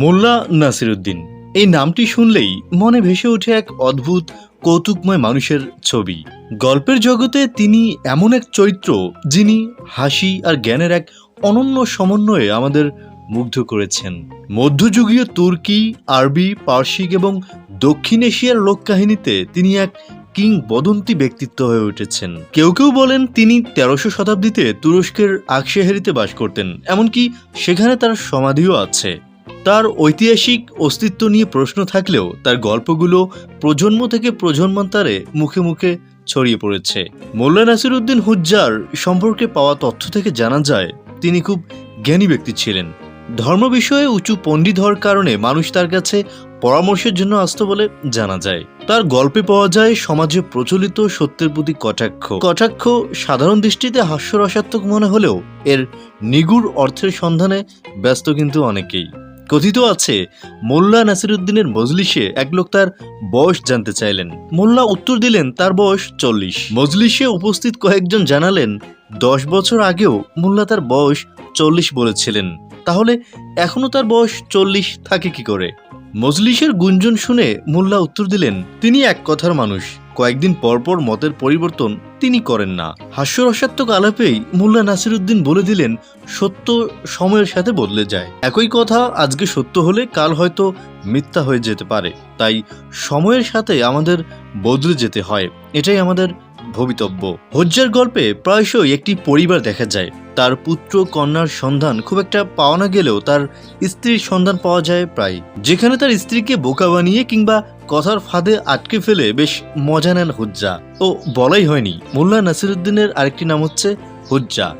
মোল্লা নাসিরুদ্দিন। এই নামটি শুনলেই মনে ভেসে ওঠে এক অদ্ভুত, কৌতুকময় মানুষের ছবি। গল্পের জগতে তিনি এমন এক চরিত্র যিনি হাসি আর জ্ঞানের এক অনন্য সমন্বয়ে আমাদের মুগ্ধ করেছেন। মধ্যযুগীয় তুর্কি, আরবি, পার্সিক এবং দক্ষিণ এশিয়ার লোককাহিনীতে তিনি এক কিংবদন্তি ব্যক্তিত্ব হয়ে উঠেছেন। কেউ কেউ বলেন তিনি তেরোশো শতাব্দীতে তুরস্কের আকশেহেরিতে বাস করতেন, এমনকি সেখানে তার সমাধিও আছে। তার ঐতিহাসিক অস্তিত্ব নিয়ে প্রশ্ন থাকলেও তার গল্পগুলো প্রজন্ম থেকে প্রজন্মান্তরে মুখে মুখে ছড়িয়ে পড়েছে। মোল্লা নাসিরুদ্দিন হুজ্জার সম্পর্কে পাওয়া তথ্য থেকে জানা যায়, তিনি খুব জ্ঞানী ব্যক্তি ছিলেন। ধর্ম বিষয়ে উঁচু পণ্ডিত হওয়ার কারণে মানুষ তার কাছে পরামর্শের জন্য আসতো বলে জানা যায়। তার গল্পে পাওয়া যায়, সমাজে প্রচলিত সত্যের প্রতি কটাক্ষ। কটাক্ষ সাধারণ দৃষ্টিতে হাস্যরসাত্মক মনে হলেও এর নিগুড় অর্থের সন্ধানে ব্যস্ত কিন্তু অনেকেই। কথিত আছে, মোল্লা নাসিরুদ্দিনের মজলিসে এক লোক তার বয়স জানতে চাইলেন। মোল্লা উত্তর দিলেন, তার বয়স চল্লিশ। মজলিসে উপস্থিত কয়েকজন জানালেন, দশ বছর আগেও মোল্লা তার বয়স চল্লিশ বলেছিলেন। তাহলে এখনও তার বয়স চল্লিশ থাকে কি করে? মজলিসের গুঞ্জন শুনে মোল্লা উত্তর দিলেন, তিনি এক কথার মানুষ। কয়েকদিন পরপর মতের পরিবর্তন তিনি করেন না। হাস্যরসাত্মক আলাপেই মোল্লা নাসিরুদ্দিন বলে দিলেন, সত্য সময়ের সাথে বদলে যায়। একই কথা, আজকে সত্য হলে কাল হয়তো মিথ্যা হয়ে যেতে পারে। তাই সময়ের সাথে আমাদের বদলে যেতে হয়। এটাই আমাদের ভবিতব্য। হজ্জার গল্পে প্রায়শই একটি পরিবার দেখা যায়। তার পুত্র কন্যার সন্ধান খুব একটা পাওয়া না গেলেও তার স্ত্রীর সন্ধান পাওয়া যায় প্রায় যেখানে তার স্ত্রীকে বোকা বানিয়ে কিংবা কথার ফাঁদে আটকে ফেলে বেশ মজা নেন হুজ্জা। ও বলাই হয়নি। মোল্লা নাসিরুদ্দিনের আরেকটি নাম হচ্ছে হুজ্জা।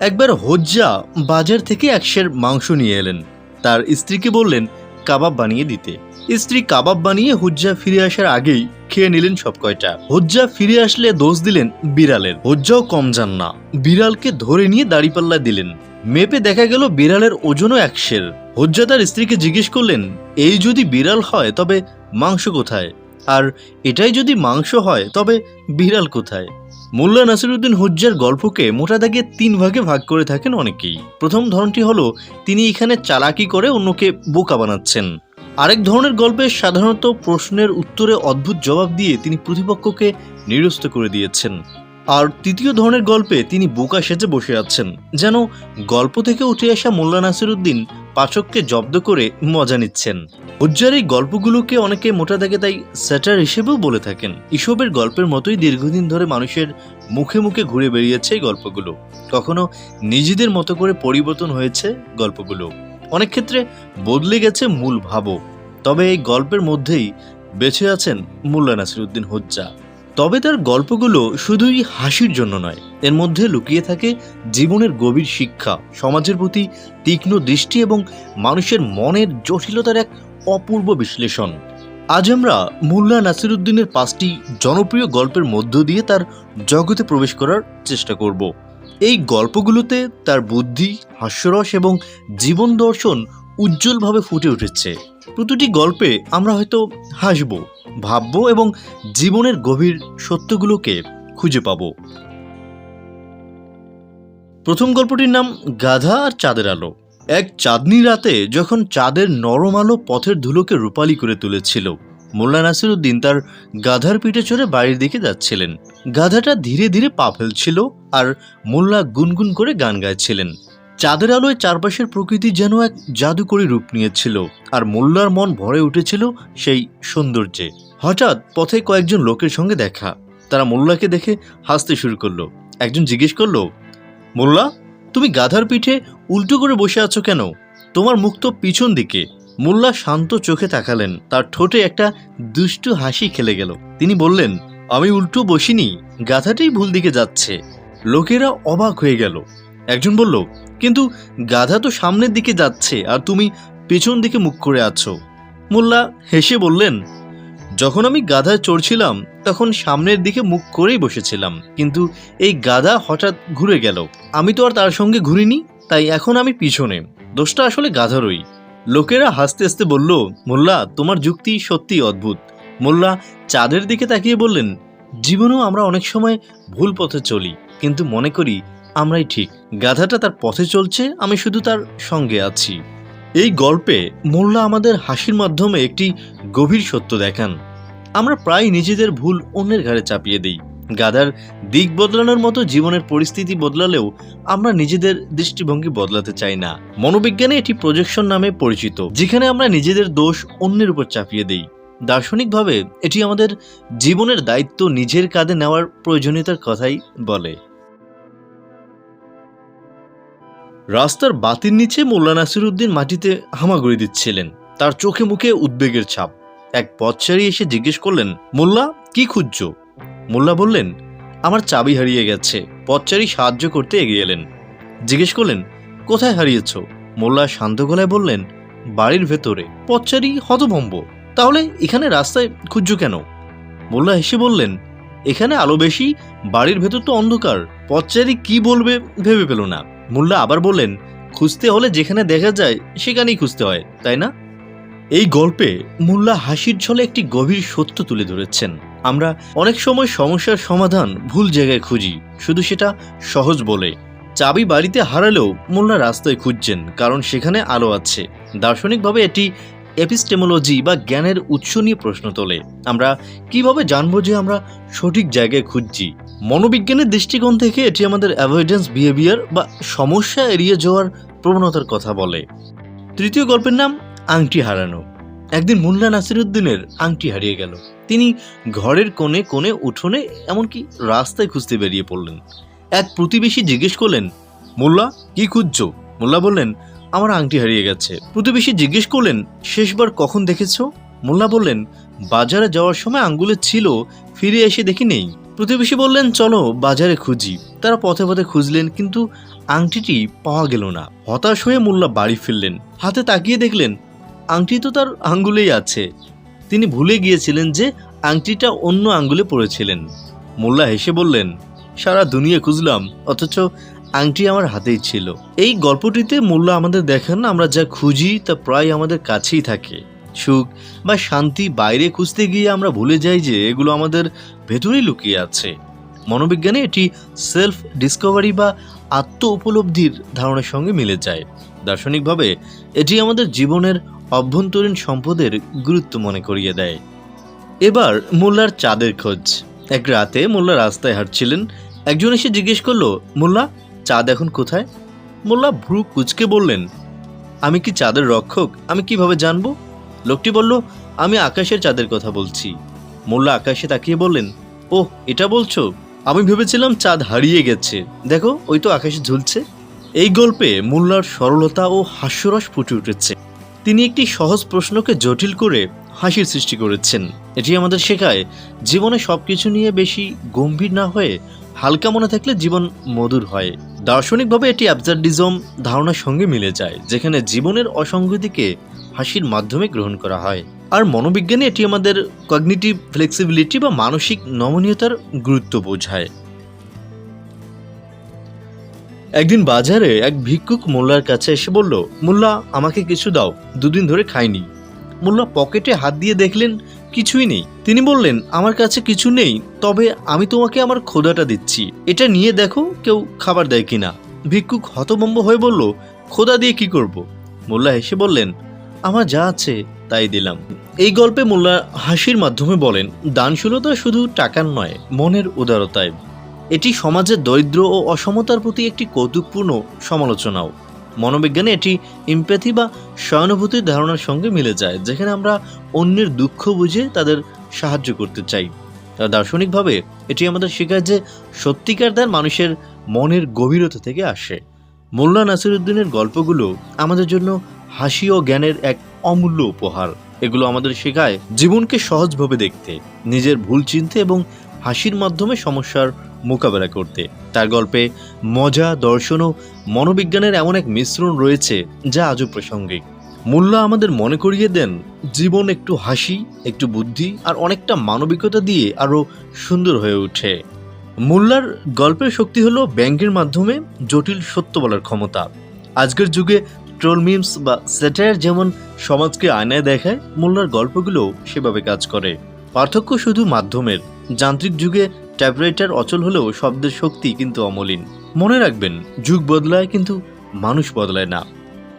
একবার হজ্জা বাজার থেকে একশের মাংস নিয়ে এলেন। তার স্ত্রীকে বললেন কাবাব বানিয়ে দিতে। স্ত্রী কাবাব বানিয়ে হুজ্জা ফিরে আসার আগেই খেয়ে নিলেন সব কয়টা। হুজ্জা ফিরে আসলে দোষ দিলেন বিড়ালের। হুজ্জাও কম যান না। বিড়ালকে ধরে নিয়ে দাড়িপাল্লা দিলেন। মেপে দেখা গেল বিড়ালের ওজনও একশের হুজ্জা তার স্ত্রীকে জিজ্ঞেস করলেন, এই যদি বিড়াল হয়, তবে মাংস কোথায়? আর এটাই যদি মাংস হয়, তবে বিড়াল কোথায়? মোল্লা নাসিরুদ্দিন হুজ্জার গল্পকে মোটা দাগে তিন ভাগে ভাগ করে থাকেন অনেকেই। প্রথম ধরনটি হলো, তিনি এখানে চালাকি করে অন্যকে বোকা বানাচ্ছেন। আরেক ধরনের গল্পে সাধারণত প্রশ্নের উত্তরে অদ্ভুত জবাব দিয়ে তিনি প্রতিপক্ষকে নিরস্ত করে দিয়েছেন। আর তৃতীয় ধরনের গল্পে তিনি বোকা সেজে বসে আছেন, যেন গল্প থেকে উঠে আসা মোল্লা নাসিরুদ্দিন পাচককে জব্দ করে মজা নিচ্ছেন। উজ্জার এই গল্পগুলোকে অনেকে মোটা দাগে তাই স্যাটার হিসেবেও বলে থাকেন। ইসবের গল্পের মতোই দীর্ঘদিন ধরে মানুষের মুখে মুখে ঘুরে বেরিয়েছে এই গল্পগুলো। কখনো নিজেদের মতো করে পরিবর্তন হয়েছে গল্পগুলো। অনেক ক্ষেত্রে বদলে গেছে মূল ভাবও। তবে এই গল্পের মধ্যেই বেঁচে আছেন মোল্লা নাসিরুদ্দিন হজ্জা। তবে তার গল্পগুলো শুধুই হাসির জন্য নয়, এর মধ্যে লুকিয়ে থাকে জীবনের গভীর শিক্ষা, সমাজের প্রতি তীক্ষ্ণ দৃষ্টি এবং মানুষের মনের জটিলতার এক অপূর্ব বিশ্লেষণ। আজ আমরা মোল্লা নাসিরুদ্দিনের পাঁচটি জনপ্রিয় গল্পের মধ্য দিয়ে তার জগতে প্রবেশ করার চেষ্টা করব। এই গল্পগুলোতে তার বুদ্ধি, হাস্যরস এবং জীবন দর্শন উজ্জ্বলভাবে ফুটে উঠেছে। প্রতিটি গল্পে আমরা হয়তো হাসব ভাবব এবং জীবনের গভীর সত্যগুলোকে খুঁজে পাব। প্রথম গল্পটির নাম গাধা আর চাঁদের আলো। এক চাঁদনি রাতে যখন চাঁদের নরম আলো পথের ধুলোকে রূপালি করে তুলেছিল, মোল্লা নাসিরুদ্দিন তার গাধার পিঠে চড়ে বাড়ির দিকে যাচ্ছিলেন। গাধাটা ধীরে ধীরে পা ফেলছিল আর মোল্লা গুনগুন করে গান গাইছিলেন। চাঁদের আলোয় চারপাশের প্রকৃতি যেন এক জাদুকরী রূপ নিয়েছিল, আর মোল্লার মন ভরে উঠেছিল সেই সৌন্দর্যে। হঠাৎ পথে কয়েকজন লোকের সঙ্গে দেখা। তারা মোল্লাকে দেখে হাসতে শুরু করল। একজন জিজ্ঞেস করল, মোল্লা, তুমি গাধার পিঠে উল্টো করে বসে আছো কেন? তোমার মুখ তো পিছন দিকে। মোল্লা শান্ত চোখে তাকালেন। তার ঠোঁটে একটা দুষ্টু হাসি খেলে গেল। তিনি বললেন, আমি উল্টো বসিনি, গাধাটাই ভুল দিকে যাচ্ছে। লোকেরা অবাক হয়ে গেল। একজন বলল, কিন্তু গাধা তো সামনের দিকে যাচ্ছে আর তুমি পেছন দিকে মুখ করে আছো। মোল্লা হেসে বললেন, যখন আমি গাধায় চড়ছিলাম, তখন সামনের দিকে মুখ করেই বসেছিলাম, কিন্তু এই গাধা হঠাৎ ঘুরে গেল। আমি তো আর তার সঙ্গে ঘুরিনি, তাই এখন আমি পিছনে। দোষটা আসলে গাধারই। লোকেরা হাসতে হাসতে বলল, মোল্লা, তোমার যুক্তি সত্যি অদ্ভুত। মোল্লা চাঁদের দিকে তাকিয়ে বললেন, জীবনেও আমরা অনেক সময় ভুল পথে চলি, কিন্তু মনে করি আমরাই ঠিক। গাধাটা তার পথে চলছে, আমি শুধু তার সঙ্গে আছি। এই গল্পে মোল্লা আমাদের হাসির মাধ্যমে একটি গভীর সত্য দেখান। আমরা প্রায় নিজেদের ভুল অন্যের ঘাড়ে চাপিয়ে দিই। গাধার দিক বদলানোর মতো জীবনের পরিস্থিতি বদলালেও আমরা নিজেদের দৃষ্টিভঙ্গি বদলাতে চাই না। মনোবিজ্ঞানে এটি প্রজেকশন নামে পরিচিত, যেখানে আমরা নিজেদের দোষ অন্যের উপর চাপিয়ে দিই। দার্শনিকভাবে এটি আমাদের জীবনের দায়িত্ব নিজের কাঁধে নেওয়ার প্রয়োজনীয়তার কথাই বলে। রাস্তার বাতির নিচে মোল্লা নাসিরুদ্দিন মাটিতে হামাগুড়ি দিচ্ছিলেন। তার চোখে মুখে উদ্বেগের ছাপ। এক পথচারী এসে জিজ্ঞেস করলেন, মোল্লা, কি খুঁজছো? মোল্লা বললেন, আমার চাবি হারিয়ে গেছে। পথচারী সাহায্য করতে এগিয়ে এলেন। জিজ্ঞেস করলেন, কোথায় হারিয়েছ? মোল্লা শান্ত গলায় বললেন, বাড়ির ভেতরে। পথচারী হতভম্ব। তাহলে এখানে রাস্তায় খুঁজছো কেন? মোল্লা হেসে বললেন, এখানে আলো বেশি, বাড়ির ভেতর তো অন্ধকার। পথচারী কি বলবে ভেবে পেল না। মোল্লা আবার বললেন, খুঁজতে হলে যেখানে দেখা যায়, সেখানেই খুঁজতে হয়, তাই না? এই গল্পে মোল্লা হাসির ছলে একটি গভীর সত্য তুলে ধরেছেন। আমরা অনেক সময় সমস্যার সমাধান ভুল জায়গায় খুঁজি, শুধু সেটা সহজ বলে। চাবি বাড়িতে হারালেও মোল্লা রাস্তায় খুঁজছেন, কারণ সেখানে আলো আছে। দার্শনিকভাবে এটি এপিস্টেমোলজি বা জ্ঞানের উৎস নিয়ে প্রশ্ন তোলে। আমরা কীভাবে জানব যে আমরা সঠিক জায়গায় খুঁজছি? মনোবিজ্ঞানের দৃষ্টিকোণ থেকে এটি আমাদের অ্যাভয়েডেন্স বিহেভিয়ার বা সমস্যা এড়িয়ে যাওয়ার প্রবণতার কথা বলে। তৃতীয় গল্পের নাম আংটি হারানো। একদিন মুল্লা নাসিরুদ্দিনের আংটি হারিয়ে গেল। তিনি ঘরের কোণে কোণে উঠোনে এমনকি রাস্তায় খুঁজতে বেরিয়ে পড়লেন। এক প্রতিবেশী জিজ্ঞেস করলেন, মোল্লা, কি খুঁজছো? মোল্লা বললেন, আমার আংটি হারিয়ে গেছে। প্রতিবেশী জিজ্ঞেস করলেন, শেষবার কখন দেখেছ? মোল্লা বললেন, বাজারে যাওয়ার সময় আঙ্গুলে ছিল, ফিরে এসে দেখি নেই। প্রতিবেশী বললেন, চলো বাজারে খুঁজি। তারা পথে পথে খুঁজলেন, কিন্তু আংটিটি পাওয়া গেল না। হতাশ হয়ে মোল্লা বাড়ি ফিরলেন। হাতে তাকিয়ে দেখলেন, আংটি তো তার আঙ্গুলেই আছে। তিনি ভুলে গিয়েছিলেন যে আংটিটা অন্য আঙ্গুলে পড়েছিলেন। মোল্লা হেসে বললেন, সারা দুনিয়া খুঁজলাম, অথচ আংটি আমার হাতেই ছিল। এই গল্পটিতে মোল্লা আমাদের দেখান, আমরা যা খুঁজি তা প্রায় আমাদের কাছেই থাকে। সুখ বা শান্তি বাইরে খুঁজতে গিয়ে আমরা ভুলে যাই যে এগুলো আমাদের ভেতরেই লুকিয়ে আছে। মনোবিজ্ঞানে এটি সেলফ ডিসকভারি বা আত্ম উপলব্ধির ধারণার সঙ্গে মিলে যায়। দার্শনিকভাবে এটি আমাদের জীবনের অভ্যন্তরীণ সম্পদের গুরুত্ব মনে করিয়ে দেয়। এবার মোল্লার চাঁদের খোঁজ। এক রাতে মোল্লা রাস্তায় হাঁটছিলেন। একজন এসে জিজ্ঞেস করল, মোল্লা, চাঁদ এখন কোথায়? মোল্লা ভ্রু কুচকে বললেন, আমি কি চাঁদের রক্ষক? আমি কীভাবে জানব? লোকটি বলল, আমি আকাশের চাঁদের কথা বলছি। মোল্লা আকাশে তাকিয়ে বললেন, ওহ, এটা বলছো? আমি ভেবেছিলাম চাঁদ হারিয়ে গেছে। দেখো, ওই তো আকাশে ঝুলছে। এই গল্পে মোল্লার সরলতা ও হাস্যরস ফুটে উঠেছে। তিনি একটি সহজ প্রশ্নকে জটিল করে হাসির সৃষ্টি করেছেন। এটি আমাদের শেখায়, জীবনে সব কিছু নিয়ে বেশি গম্ভীর না হয়ে হালকা মনে থাকলে জীবন মধুর হয়। দার্শনিকভাবে এটি অ্যাবজার্ডিজম ধারণার সঙ্গে মিলে যায়, যেখানে জীবনের অসংগতিকে হাসির মাধ্যমে গ্রহণ করা হয়। আর মনোবিজ্ঞানে এটি আমাদের কগনিটিভ ফ্লেক্সিবিলিটি বা মানসিক নমনীয়তার গুরুত্ব বোঝায়। একদিন বাজারে এক ভিক্ষুক মোল্লার কাছে এসে বলল, মোল্লা, আমাকে কিছু দাও, দুদিন ধরে খাইনি। মোল্লা পকেটে হাত দিয়ে দেখলেন, কিছুই নেই। তিনি বললেন, আমার কাছে কিছু নেই, তবে আমি তোমাকে আমার খোদাটা দিচ্ছি। এটা নিয়ে দেখো কেউ খাবার দেয় কিনা। ভিক্ষুক হতভম্ব হয়ে বলল, খোদা দিয়ে কি করব? মোল্লা হেসে বললেন আমার যা আছে, তাই দিলাম। এই গল্পে মোল্লা হাসির মাধ্যমে বলেন, দানশীলতা শুধু টাকার নয়, মনের উদারতায়। এটি সমাজের দরিদ্র ও অসমতার প্রতি একটি কৌতুকপূর্ণ সমালোচনাও। মনোবিজ্ঞানে এটি ইম্প্যাথি বা সহানুভূতির ধারণার সঙ্গে মিলে যায়, যেখানে আমরা অন্যের দুঃখ বুঝে তাদের সাহায্য করতে চাই। দার্শনিকভাবে এটি আমাদের শেখায় যে সত্যিকার দান মানুষের মনের গভীরতা থেকে আসে। মোল্লা নাসিরুদ্দিনের গল্পগুলো আমাদের জন্য হাসি ও জ্ঞানের এক অমূল্য উপহার। এগুলো আমাদের শেখায় জীবনকে সহজভাবে দেখতে, নিজের ভুল চিনতে এবং হাসির মাধ্যমে সমস্যার মোকাবেলা করতে। তার গল্পে মজা, দর্শন ও মনোবিজ্ঞানের এমন এক মিশ্রণ রয়েছে যা আজও প্রাসঙ্গিক। মোল্লা আমাদের মনে করিয়ে দেন, জীবন একটু হাসি, একটু বুদ্ধি আর অনেকটা মানবিকতা দিয়ে আরও সুন্দর হয়ে ওঠে। মোল্লার গল্পের শক্তি হলো ব্যাংকের মাধ্যমে জটিল সত্য বলার ক্ষমতা। আজকের যুগে ট্রোল মিমস বা স্যাটায়ার যেমন সমাজকে আয়নায় দেখায়, মোল্লার গল্পগুলো সেভাবে কাজ করে। পার্থক্য শুধু মাধ্যমের। যান্ত্রিক যুগে টাইপরাইটার অচল হলেও শব্দের শক্তি কিন্তু অমলিন। মনে রাখবেন, যুগ বদলায় কিন্তু মানুষ বদলায় না।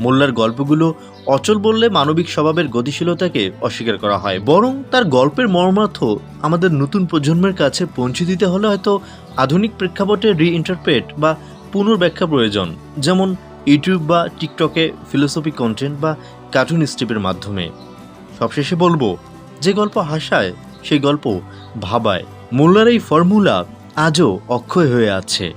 মোল্লার গল্পগুলো অচল বললে মানবিক স্বভাবের গতিশীলতাকে অস্বীকার করা হয়। বরং তার গল্পের মর্মার্থ আমাদের নতুন প্রজন্মের কাছে পৌঁছে দিতে হলে হয়তো আধুনিক প্রেক্ষাপটে রিইন্টারপ্রেট বা পুনর্ব্যাখ্যা প্রয়োজন। যেমন ইউটিউব বা টিকটকে ফিলোসফি কন্টেন্ট বা কার্টুন স্ট্রিপের মাধ্যমে। সবশেষে বলব, যে গল্প হাসায়, সেই গল্প ভাবায়। মোল্লার এই ফর্মুলা আজও অক্ষয় হয়ে আছে।